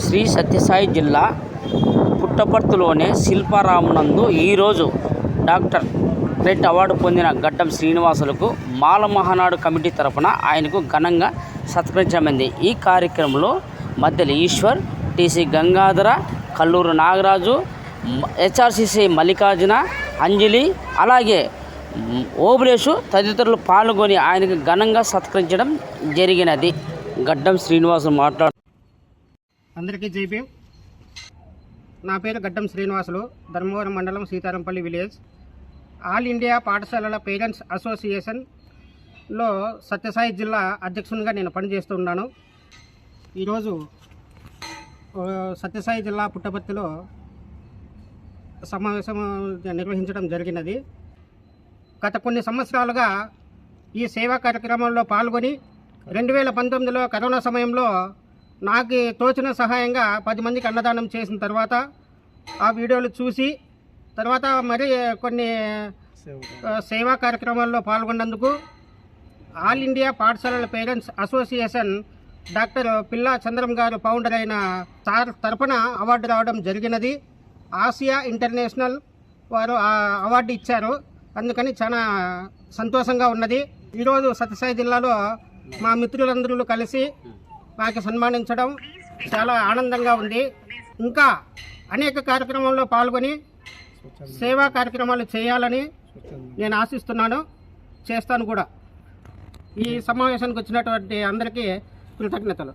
శ్రీ సత్యసాయి జిల్లా పుట్టపర్తిలోని శిల్పారామునందు ఈరోజు doctor red award పొందిన గడ్డం శ్రీనివాసులకు మాల మహానాడు కమిటీ తరపున ఆయనకు ఘనంగా సత్కరించమైంది ఈ కార్యక్రమంలో మద్దెల ఈశ్వర్ టీసీ గంగాధర కల్లూరు నాగరాజు హెచ్ఆర్సీసీ మల్లికార్జున అంజలి అలాగే మ్, ఓబులేషు తదితరులు పాల్గొని ఆయనకు ఘనంగా సత్కరించడం జరిగినది. గడ్డం శ్రీనివాసు మాట్లాడు అందరికీ జైపీ నా పేరు గడ్డం శ్రీనివాసులు ధర్మవరం మండలం సీతారాంపల్లి విలేజ్. ఆల్ ఇండియా పాఠశాలల పేరెంట్స్ అసోసియేషన్లో సత్యసాయి జిల్లా అధ్యక్షునిగా నేను పనిచేస్తున్నాను ఈరోజు సత్యసాయి జిల్లా పుట్టపర్తిలో సమావేశం నిర్వహించడం జరిగినది. గత కొన్ని సంవత్సరాలుగా ఈ సేవా కార్యక్రమంలో పాల్గొని రెండు వేల పంతొమ్మిదిలో కరోనా సమయంలో నాకు తోచిన సహాయంగా పది మందికి అన్నదానం చేసిన తర్వాత ఆ వీడియోలు చూసి తర్వాత మరి కొన్ని సేవా కార్యక్రమాల్లో పాల్గొన్నందుకు ఆల్ ఇండియా పాఠశాలల parents association doctor Pilla Chandram గారు ఫౌండర్ అయిన సార్ తరపున అవార్డు రావడం జరిగినది. ఆసియా ఇంటర్నేషనల్ వారు ఆ అవార్డు ఇచ్చారు. అందుకని చాలా సంతోషంగా ఉన్నది. ఈరోజు సత్యసాయి జిల్లాలో మా మిత్రులందరూ కలిసి నాకు సన్మానించడం చాలా ఆనందంగా ఉంది. ఇంకా అనేక కార్యక్రమాల్లో పాల్గొని సేవా కార్యక్రమాలు చేయాలని నేను ఆశిస్తున్నాను. చేస్తాను కూడా. ఈ సమావేశానికి వచ్చినటువంటి అందరికీ కృతజ్ఞతలు.